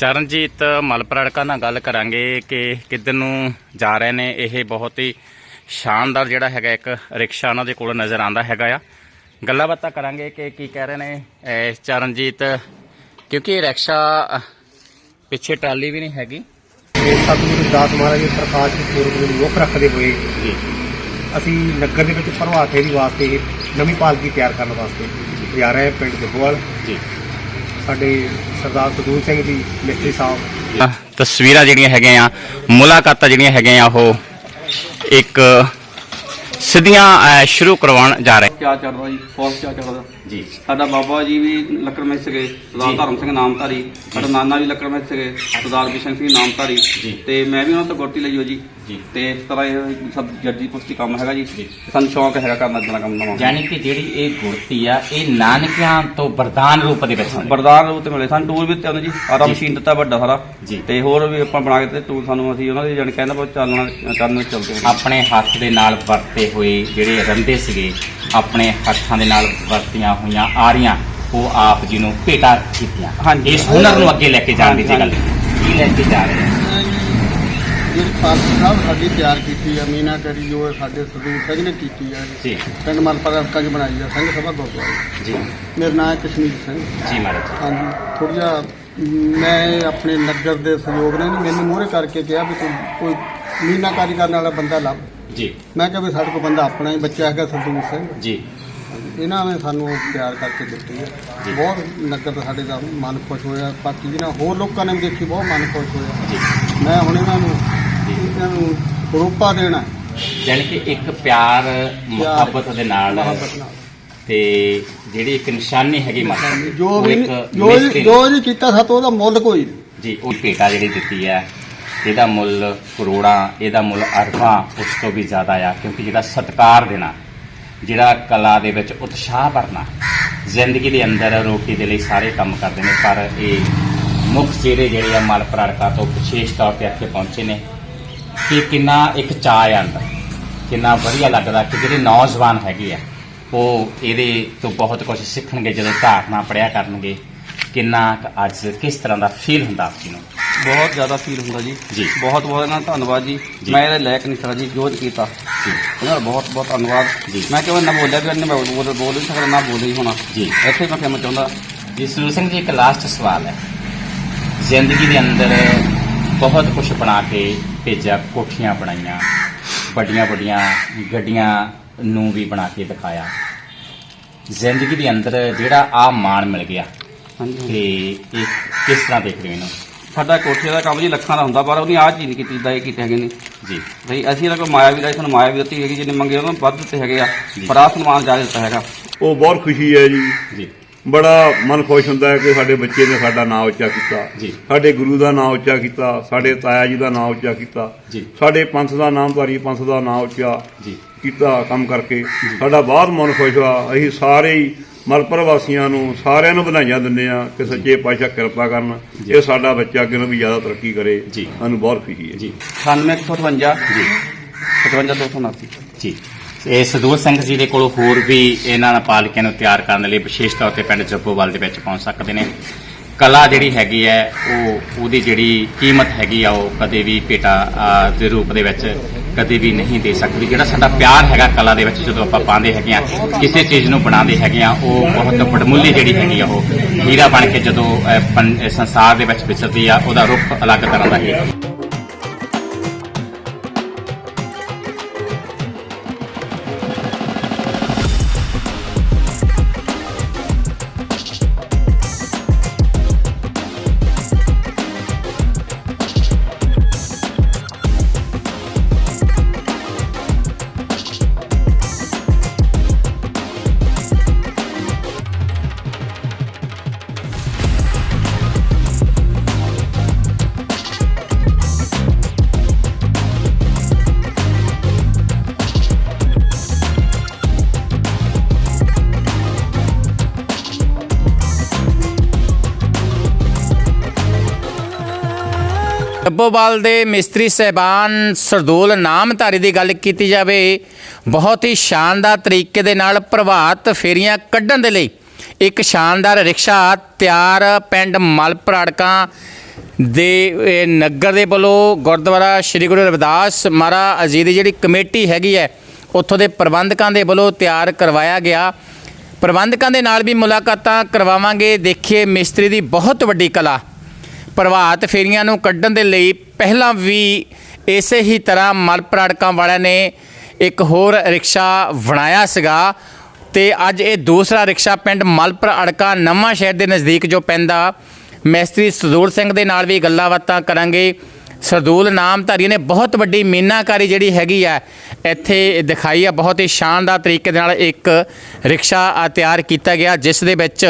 ਚਰਨਜੀਤ ਮਲਪਰੜਕਾ ਨਾਲ ਗੱਲ ਕਰਾਂਗੇ ਕਿ ਕਿੱਧਰ ਨੂੰ ਜਾ ਰਹੇ ਨੇ। ਇਹ ਬਹੁਤ ਹੀ ਸ਼ਾਨਦਾਰ ਜਿਹੜਾ ਹੈਗਾ ਇੱਕ ਰਿਕਸ਼ਾ ਉਹਨਾਂ ਦੇ ਕੋਲ ਨਜ਼ਰ ਆਂਦਾ ਹੈਗਾ ਆ। ਗੱਲਾਂ ਬਾਤਾਂ ਕਰਾਂਗੇ ਕਿ ਕੀ ਕਹਿ ਰਹੇ ਨੇ ਇਹ ਚਰਨਜੀਤ ਕਿਉਂਕਿ ਇਹ ਰਿਕਸ਼ਾ ਪਿੱਛੇ ਟਰਾਲੀ ਵੀ ਨਹੀਂ ਹੈਗੀ। ਤੇ ਸਤਿਗੁਰੂ ਦਾਸ ਮਹਾਰਾਜ ਦੇ ਪ੍ਰਕਾਸ਼ ਪੁਰਬ ਨੂੰ ਮੁੱਖ ਰੱਖਦੇ ਹੋਏ ਜੀ। ਅਸੀਂ ਨਗਰ ਦੇ ਵਿੱਚ ਪ੍ਰਭਾਤ ਫੇਰੀ ਵਾਸਤੇ ਨਵੀਂ ਪਾਲਕੀ ਤਿਆਰ ਕਰਨ ਵਾਸਤੇ ਜਾ ਰਹੇ ਪਿੰਡ ਜੱਬੋਵਾਲ ਜੀ। ਸਾਡੇ ਸਰਦਾਰ ਸਦੂਰ ਸਿੰਘ ਜੀ ਮਿਸਤਰੀ ਸਾਹਿਬ। ਤਸਵੀਰਾਂ ਜਿਹੜੀਆਂ ਹੈਗੀਆਂ ਆ ਮੁਲਾਕਾਤਾਂ ਜਿਹੜੀਆਂ ਹੈਗੀਆਂ ਆ ਉਹ ਇੱਕ ਸਿੱਧੀਆਂ ਸ਼ੁਰੂ ਕਰਵਾਉਣ ਜਾ ਰਹੇ। ਕਿਆ ਚੱਲਦਾ ਜੀ? ਫੌਜ ਕਿਆ ਚੱਲਦਾ ਜੀ। ਸਾਡਾ ਬਾਬਾ ਜੀ ਵੀ ਲੱਕੜ ਵਿੱਚ ਸੀਗੇ ਸਰਦਾਰ। ਧਰਮ ਸਿੰਘ ਨਾਮਧਾਰੀ ਸਾਡਾ ਨਾਨਾ ਵੀ ਲੱਕੜ ਵਿੱਚ ਸੀਗੇ ਸਰਦਾਰ ਬਿਸ਼ਨ ਸਿੰਘ ਨਾਮਧਾਰੀ। ਤੇ ਮੈਂ ਵੀ ਉਹਨਾਂ ਤੋਂ ਗੁਰਤੀ ਲਈ ਹੋ ਜੀ। ਤੇ ਇਸ ਤਰ੍ਹਾਂ ਇਹ ਸਭ ਜੱਜੀ ਪੁਸਤੀ ਕੰਮ ਹੈਗਾ ਜੀ। ਸਾਨੂੰ ਸ਼ੌਂਕ ਹੈਗਾ ਕਰਨਾ ਦਾ ਕੰਮ ਨਵਾਂ ਯਾਨੀ ਕਿ ਜਿਹੜੀ ਇਹ ਗੁਰਤੀ ਆ ਇਹ ਨਾਨਕਿਆਂ ਤੋਂ ਵਰਦਾਨ ਰੂਪ ਦੇ ਵਿੱਚ ਬਰਦਾਰ ਰੂਪ ਤੇ ਮਿਲੇ। ਸਾਨੂੰ ਟੂਲ ਵੀ ਦਿੱਤੇ ਉਹਨੇ ਜੀ। ਆਰਾ। ਮਸ਼ੀਨ ਦਿੱਤਾ ਵੱਡਾ ਸਾਰਾ। ਤੇ ਹੋਰ ਵੀ ਆਪਾਂ ਬਣਾ ਕੇ ਦਿੱਤੇ ਟੂਲ ਸਾਨੂੰ ਅਸੀਂ ਉਹਨਾਂ ਦੇ ਜਾਣੀ ਕਹਿੰਦਾ ਬਹੁਤ ਚੱਲਣਾ ਚੱਲਣ ਚੱਲਦੇ ਆਪਣੇ ਹੱਥ ਦੇ ਨਾਲ ਵਰਤੇ ਹੋਏ ਜਿਹੜੇ ਰੰਦੇ ਸੀਗੇ ਆਪਣੇ ਹੱਥਾਂ ਦੇ ਨਾਲ ਵਰਤੀਆਂ ਹੋਈਆਂ ਆਰੀਆਂ ਉਹ ਆਪ ਜੀ ਨੂੰ ਭੇਟਾ ਕੀਤੀਆਂ। ਹਾਂਜੀ। ਇਸ ਹੁਨਰ ਨੂੰ ਅੱਗੇ ਲੈ ਕੇ ਜਾਣ ਦੀ ਜੇ ਗੱਲ। ਕੀ ਲੈ ਕੇ ਜਾ ਰਹੇ ਆ ਜਿਹੜੀ ਪਾਲਕੀ ਸਾਹਿਬ ਸਾਡੀ ਤਿਆਰ ਕੀਤੀ ਆ ਮੀਨਾਕਰੀ ਜੋ ਸਾਡੇ ਸਰਦੂਰ ਸਿੰਘ ਨੇ ਕੀਤੀ ਆ। ਜੀ। ਪਿੰਡ ਬਣਾਈ ਆ ਸਿੰਘ ਸਭਾ ਗੁਰਦੁਆਰੇ। ਜੀ। ਮੇਰਾ ਨਾਮ ਹੈ ਕਸ਼ਮੀਰ ਸਿੰਘ। ਜੀ ਮਹਾਰਾਜ ਹਾਂਜੀ। ਥੋੜਾ ਜਿਹਾ ਮੈਂ ਆਪਣੇ ਨਗਰ ਦੇ ਸਹਿਯੋਗ ਨੇ ਮੈਨੂੰ ਮੂਹਰੇ ਕਰਕੇ ਕਿਹਾ ਵੀ ਕੋਈ ਮੀਨਾਕਾਰੀ ਕਰਨ ਵਾਲਾ ਬੰਦਾ ਲੱਭ। ਜੀ। ਮੈਂ ਕਿਹਾ ਵੀ ਸਾਡੇ ਕੋਲ ਬੰਦਾ ਆਪਣਾ ਹੀ ਬੱਚਾ ਹੈਗਾ ਸਰਦੂਰ ਸਿੰਘ। ਜੀ। ਇਹਨਾਂ ਨੇ ਸਾਨੂੰ ਤਿਆਰ ਕਰਕੇ ਦਿੱਤੀ ਹੈ। ਬਹੁਤ ਨਗਰ ਦਾ ਸਾਡੇ ਦਾ ਮਨ ਖੁਸ਼ ਹੋਇਆ। ਬਾਕੀ ਜਿਹਨਾਂ ਹੋਰ ਲੋਕਾਂ ਨੇ ਵੀ ਦੇਖੀ ਬਹੁਤ ਮਨ ਖੁਸ਼ ਹੋਇਆ। ਮੈਂ ਹੁਣ ਇਹਨਾਂ ਨੂੰ ਇਹਨਾਂ ਨੂੰ ਰੂਪਾ ਦੇਣਾ ਯਾਨੀ ਕਿ ਇੱਕ ਪਿਆਰ ਮੁਹੱਬਤ ਦੇ ਨਾਲ ਤੇ ਜਿਹੜੀ ਇੱਕ ਨਿਸ਼ਾਨੀ ਹੈਗੀ ਮਾਤਾ ਜੋ ਵੀ ਜੋ ਜੋ ਜੀ ਕੀਤਾ ਸਾਤੋਂ ਉਹਦਾ ਮੁੱਲ ਕੋਈ ਨਹੀਂ। ਜੀ ਉਹ ਭੇਟਾ ਜਿਹੜੀ ਦਿੱਤੀ ਹੈ ਇਹਦਾ ਮੁੱਲ ਕਰੋੜਾਂ, ਇਹਦਾ ਮੁੱਲ ਅਰਬਾਂ, ਉਸ ਤੋਂ ਵੀ ਜ਼ਿਆਦਾ ਆ, ਕਿਉਂਕਿ ਜਿਹੜਾ ਸਤਕਾਰ ਦੇਣਾ, ਜਿਹੜਾ ਕਲਾ ਦੇ ਵਿੱਚ ਉਤਸ਼ਾਹ ਭਰਨਾ, ਜ਼ਿੰਦਗੀ ਦੇ ਅੰਦਰ ਰੋਟੀ ਦੇ ਲਈ ਸਾਰੇ ਕੰਮ ਕਰਦੇ ਨੇ, ਪਰ ਇਹ ਮੁੱਖ ਚਿਹਰੇ ਜਿਹੜੇ ਆ ਮਲ ਪ੍ਰੜਕਾ ਤੋਂ ਵਿਸ਼ੇਸ਼ ਤੌਰ ਤੇ ਇੱਥੇ ਪਹੁੰਚੇ ਨੇ, ਕਿ ਕਿੰਨਾ ਇੱਕ ਚਾਅ ਆ ਕਿੰਨਾ ਵਧੀਆ ਲੱਗਦਾ ਕਿ ਜਿਹੜੇ ਨੌਜਵਾਨ ਹੈਗੇ ਆ, ਉਹ ਇਹਦੇ ਤੋਂ ਬਹੁਤ ਕੁਝ ਸਿੱਖਣਗੇ, ਜਦੋਂ ਧਾਰਨਾ ਪੜਿਆ ਕਰਨਗੇ, ਕਿੰਨਾ ਕੁ ਅੱਜ ਕਿਸ ਤਰ੍ਹਾਂ ਦਾ ਫੀਲ ਹੁੰਦਾ ਆਪ ਜੀ ਨੂੰ। ਬਹੁਤ ਜ਼ਿਆਦਾ ਫੀਲ ਹੁੰਦਾ ਜੀ। ਜੀ। ਬਹੁਤ ਬਹੁਤ ਇਹਨਾਂ ਦਾ ਧੰਨਵਾਦ ਜੀ। ਜੀ। ਮੈਂ ਇਹਦੇ ਲਾਇਕ ਨਹੀਂ ਸਕਦਾ ਜੀ ਜੋ ਕੀਤਾ। ਜੀ। ਇਹਨਾਂ ਦਾ ਬਹੁਤ ਬਹੁਤ ਧੰਨਵਾਦ। ਜੀ। ਮੈਂ ਕਿਹਾ ਨਾ ਬੋਲਿਆ ਵੀ ਇਹਨੇ ਮੈਂ ਬੋਲ ਬੋਲ ਨਹੀਂ ਸਕਦਾ ਨਾ ਬੋਲ ਹੀ ਹੋਣਾ। ਜੀ। ਇੱਥੇ ਮੈਂ ਕਹਿਣਾ ਚਾਹੁੰਦਾ। ਜੀ ਸੁਰੂ ਸਿੰਘ ਜੀ ਇੱਕ ਲਾਸਟ ਸਵਾਲ ਹੈ। ਜ਼ਿੰਦਗੀ ਦੇ ਅੰਦਰ ਬਹੁਤ ਕੁਝ ਬਣਾ ਕੇ ਭੇਜਿਆ ਕੋਠੀਆਂ ਬਣਾਈਆਂ ਵੱਡੀਆਂ ਵੱਡੀਆਂ ਗੱਡੀਆਂ ਨੂੰ ਵੀ ਬਣਾ ਕੇ ਦਿਖਾਇਆ। ਜ਼ਿੰਦਗੀ ਦੇ ਅੰਦਰ ਜਿਹੜਾ ਆ ਮਾਣ ਮਿਲ ਗਿਆ ਹਾਂਜੀ। ਤੇ ਇਹ ਕਿਸ ਤਰ੍ਹਾਂ ਦੇਖ ਰਹੇ ਹੋ? ਇਹਨੂੰ ਸਾਡਾ ਕੋਠੇ ਦਾ ਕੰਮ ਜੀ ਲੱਖਾਂ ਦਾ ਹੁੰਦਾ ਪਰ ਉਹਨੇ ਆਹ ਚੀਜ਼ ਨਹੀਂ ਕੀਤੀ ਜਿੱਦਾਂ ਇਹ ਕੀਤੇ ਹੈਗੇ ਨੇ। ਜੀ। ਬਈ ਅਸੀਂ ਇਹਦਾ ਕੋਈ ਮਾਇਆ ਵੀ ਦਾ ਸਾਨੂੰ ਮਾਇਆ ਵੀ ਦਿੱਤੀ ਹੈਗੀ ਜਿੰਨੇ ਮੰਗੇ ਉਹਨਾਂ ਵੱਧ ਦਿੱਤੇ ਹੈਗੇ ਆ ਜੀ। ਪਰ ਆਹ ਸਨਮਾਨ ਜ਼ਿਆਦਾ ਦਿੱਤਾ ਹੈਗਾ। ਉਹ ਬਹੁਤ ਖੁਸ਼ੀ ਹੈ ਜੀ। ਜੀ। ਬੜਾ ਮਨ ਖੁਸ਼ ਹੁੰਦਾ ਹੈ ਕਿ ਸਾਡੇ ਬੱਚੇ ਨੇ ਸਾਡਾ ਨਾਮ ਉੱਚਾ ਕੀਤਾ। ਜੀ। ਸਾਡੇ ਗੁਰੂ ਦਾ ਨਾਮ ਉੱਚਾ ਕੀਤਾ ਸਾਡੇ ਤਾਇਆ ਜੀ ਦਾ ਨਾਮ ਉੱਚਾ ਕੀਤਾ। ਜੀ। ਸਾਡੇ ਪੰਥ ਦਾ ਨਾਮ ਧਾਰੀ ਪੰਥ ਦਾ ਨਾਮ ਉੱਚਾ ਜੀ। ਕੀਤਾ ਕੰਮ ਕਰਕੇ। ਸਾਡਾ ਬਹੁਤ ਮਨ ਖੁਸ਼ ਹੋਇਆ। ਅਸੀਂ ਸਾਰੇ ਹੀ ਮਲਪੁਰ ਵਾਸੀਆਂ ਨੂੰ ਸਾਰਿਆਂ ਨੂੰ ਵਧਾਈਆਂ ਦਿੰਦੇ ਆ ਕਿ ਸੱਚੇ ਪਾਤਸ਼ਾਹ ਕਿਰਪਾ ਕਰਨ। ਇਹ ਸਾਡਾ ਬੱਚਾ ਅੱਗੇ ਨੂੰ ਵੀ ਜ਼ਿਆਦਾ ਤਰੱਕੀ ਕਰੇ। ਜੀ। ਸਾਨੂੰ ਬਹੁਤ ਖੁਸ਼ੀ ਹੈ। ਜੀ। 9158 ਜੀ। 55279 ਜੀ। ਇਹ ਸਦੂਰ ਸਿੰਘ ਜੀ ਦੇ ਕੋਲ ਹੋਰ ਵੀ ਇਹਨਾਂ ਨਾਲ ਪਾਲਕਿਆਂ ਨੂੰ ਤਿਆਰ ਕਰਨ ਲਈ ਵਿਸ਼ੇਸ਼ ਤੌਰ ਤੇ ਪਿੰਡ ਜੱਬੋਵਾਲ ਦੇ ਵਿੱਚ ਪਹੁੰਚ ਸਕਦੇ ਨੇ। ਕਲਾ ਜਿਹੜੀ ਹੈਗੀ ਹੈ ਉਹ ਉਹਦੀ ਜਿਹੜੀ ਕੀਮਤ ਹੈਗੀ ਆ ਉਹ ਕਦੇ ਵੀ ਭੇਟਾ ਦੇ ਰੂਪ ਦੇ ਵਿੱਚ ਕਦੇ ਵੀ ਨਹੀਂ ਦੇ ਸਕਦੀ। ਜਿਹੜਾ ਸਾਡਾ ਪਿਆਰ ਹੈਗਾ ਕਲਾ ਦੇ ਵਿੱਚ, ਜਦੋਂ ਆਪਾਂ ਪਾਉਂਦੇ ਹੈਗੇ ਆ ਕਿਸੇ ਚੀਜ਼ ਨੂੰ ਬਣਾਉਂਦੇ ਹੈਗੇ ਆ ਉਹ ਬਹੁਤ ਵਡਮੁੱਲੀ ਜਿਹੜੀ ਹੈਗੀ ਆ ਉਹ। ਹੀਰਾ ਬਣ ਕੇ ਜਦੋਂ ਸੰਸਾਰ ਦੇ ਵਿੱਚ ਵਿਚਰਦੀ ਆ, ਉਹਦਾ ਰੁੱਖ ਅਲੱਗ ਤਰ੍ਹਾਂ ਦਾ ਹੈ ਡੱਬੋਵਾਲ ਦੇ ਮਿਸਤਰੀ ਸਹਿਬਾਨ ਸਰਦੂਲ ਨਾਮਧਾਰੀ ਦੀ ਗੱਲ ਕੀਤੀ ਜਾਵੇ, ਬਹੁਤ ਹੀ ਸ਼ਾਨਦਾਰ ਤਰੀਕੇ ਦੇ ਨਾਲ ਪ੍ਰਭਾਤ ਫੇਰੀਆਂ ਕੱਢਣ ਦੇ ਲਈ ਇੱਕ ਸ਼ਾਨਦਾਰ ਰਿਕਸ਼ਾ ਤਿਆਰ ਪਿੰਡ ਮਲਪਰਾੜਕਾਂ ਦੇ ਨਗਰ ਦੇ ਵੱਲੋਂ ਗੁਰਦੁਆਰਾ ਸ੍ਰੀ ਗੁਰੂ ਰਵਿਦਾਸ ਮਹਾਰਾਜ ਅਜੀ ਦੀ ਜਿਹੜੀ ਕਮੇਟੀ ਹੈਗੀ ਹੈ, ਉੱਥੋਂ ਦੇ ਪ੍ਰਬੰਧਕਾਂ ਦੇ ਵੱਲੋਂ ਤਿਆਰ ਕਰਵਾਇਆ ਗਿਆ। ਪ੍ਰਬੰਧਕਾਂ ਦੇ ਨਾਲ ਵੀ ਮੁਲਾਕਾਤਾਂ ਕਰਵਾਵਾਂਗੇ। ਦੇਖੀਏ ਮਿਸਤਰੀ ਦੀ ਬਹੁਤ ਵੱਡੀ ਕਲਾ। ਪ੍ਰਭਾਤ ਫੇਰੀਆਂ ਨੂੰ ਕੱਢਣ ਦੇ ਲਈ ਪਹਿਲਾਂ ਵੀ ਇਸੇ ਹੀ ਤਰ੍ਹਾਂ ਮਲਪੁਰ ਅੜਕਾਂ ਵਾਲਿਆਂ ਨੇ ਇੱਕ ਹੋਰ ਰਿਕਸ਼ਾ ਬਣਾਇਆ ਸੀਗਾ ਤੇ ਅੱਜ ਇਹ ਦੂਸਰਾ ਰਿਕਸ਼ਾ ਪਿੰਡ ਮਲਪੁਰ ਅੜਕਾ ਨਵਾਂ ਸ਼ਹਿਰ ਦੇ ਨਜ਼ਦੀਕ ਜੋ ਪੈਂਦਾ, ਮੈਸਤਰੀ ਸਰਦੂਲ ਸਿੰਘ ਦੇ ਨਾਲ ਵੀ ਗੱਲਾਂ ਬਾਤਾਂ ਕਰਾਂਗੇ। ਸਰਦੂਲ ਨਾਮਧਾਰੀ ਨੇ ਬਹੁਤ ਵੱਡੀ ਮੀਨਾਕਾਰੀ ਜਿਹੜੀ ਹੈਗੀ ਆ, ਇੱਥੇ ਦਿਖਾਈ ਆ। ਬਹੁਤ ਹੀ ਸ਼ਾਨਦਾਰ ਤਰੀਕੇ ਦੇ ਨਾਲ ਇੱਕ ਰਿਕਸ਼ਾ ਤਿਆਰ ਕੀਤਾ ਗਿਆ, ਜਿਸ ਦੇ ਵਿੱਚ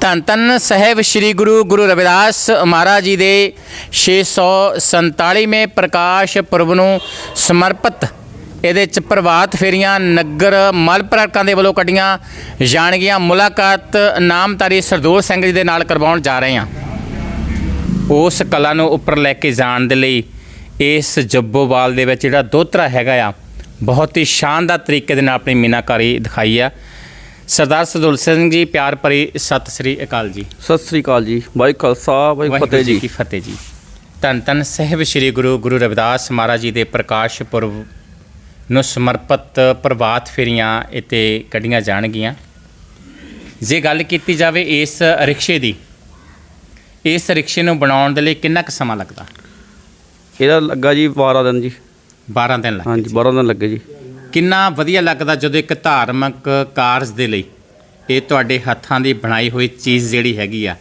ਧੰਨ ਧੰਨ ਸਾਹਿਬ ਸ੍ਰੀ ਗੁਰੂ ਗੁਰੂ ਰਵਿਦਾਸ ਮਹਾਰਾਜ ਜੀ ਦੇ 647ਵੇਂ ਪ੍ਰਕਾਸ਼ ਪੁਰਬ ਨੂੰ ਸਮਰਪਿਤ। ਇਹਦੇ ਚ ਪ੍ਰਭਾਤ ਫੇਰੀਆਂ, ਨਗਰ ਮਲਪ੍ਰਕਾਂ ਦੇ ਵੱਲੋਂ ਕੱਢੀਆਂ ਜਾਣਗੀਆਂ। ਮੁਲਾਕਾਤ ਨਾਮਧਾਰੀ ਸਰਦੂਲ ਸਿੰਘ ਜੀ ਦੇ ਨਾਲ ਕਰਵਾਉਣ ਜਾ ਰਹੇ ਹਾਂ। ਉਸ ਕਲਾ ਨੂੰ ਉੱਪਰ ਲੈ ਕੇ ਜਾਣ ਦੇ ਲਈ ਇਸ ਜੱਬੋਵਾਲ ਦੇ ਵਿੱਚ ਜਿਹੜਾ ਦੋਤਰਾ ਹੈਗਾ ਆ, ਬਹੁਤ ਹੀ ਸ਼ਾਨਦਾਰ ਤਰੀਕੇ ਦੇ ਨਾਲ ਆਪਣੀ ਮੀਨਾਕਾਰੀ ਦਿਖਾਈ ਆ। ਸਰਦਾਰ ਸਰਦੂਲ ਸਿੰਘ ਜੀ ਪਿਆਰ ਭਰੀ ਸਤਿ ਸ੍ਰੀ ਅਕਾਲ ਜੀ। ਸਤਿ ਸ੍ਰੀ ਅਕਾਲ ਜੀ। ਵਾਹਿ ਖਾਲਸਾ ਵਾਹਿ ਵਾਹਿਗੁਰੂ ਫਤਿਹ ਜੀ। ਕੀ ਫਤਿਹ ਜੀ। ਧੰਨ ਧੰਨ ਸਾਹਿਬ ਸ੍ਰੀ ਗੁਰੂ ਗੁਰੂ ਰਵਿਦਾਸ ਮਹਾਰਾਜ ਜੀ ਦੇ ਪ੍ਰਕਾਸ਼ ਪੁਰਬ ਨੂੰ ਸਮਰਪਿਤ ਪ੍ਰਭਾਤ ਫੇਰੀਆਂ ਇਤੇ ਕੱਢੀਆਂ ਜਾਣਗੀਆਂ। ਜੇ ਗੱਲ ਕੀਤੀ ਜਾਵੇ ਇਸ ਰਿਕਸ਼ੇ ਦੀ ਇਸ ਰਿਕਸ਼ੇ ਨੂੰ ਬਣਾਉਣ ਦੇ ਲਈ ਕਿੰਨਾ ਕੁ ਸਮਾਂ ਲੱਗਦਾ? ਇਹਦਾ ਲੱਗਾ ਜੀ 12 ਦਿਨ ਜੀ। 12 ਦਿਨ ਲੱਗ ਹਾਂਜੀ 12 ਦਿਨ ਲੱਗੇ ਜੀ। ਕਿੰਨਾ ਵਧੀਆ ਲੱਗਦਾ ਜਦੋਂ ਇੱਕ ਧਾਰਮਿਕ ਕਾਰਜ ਦੇ ਲਈ ਇਹ ਤੁਹਾਡੇ ਹੱਥਾਂ ਦੀ ਬਣਾਈ ਹੋਈ ਚੀਜ਼ ਜਿਹੜੀ ਹੈਗੀ ਆ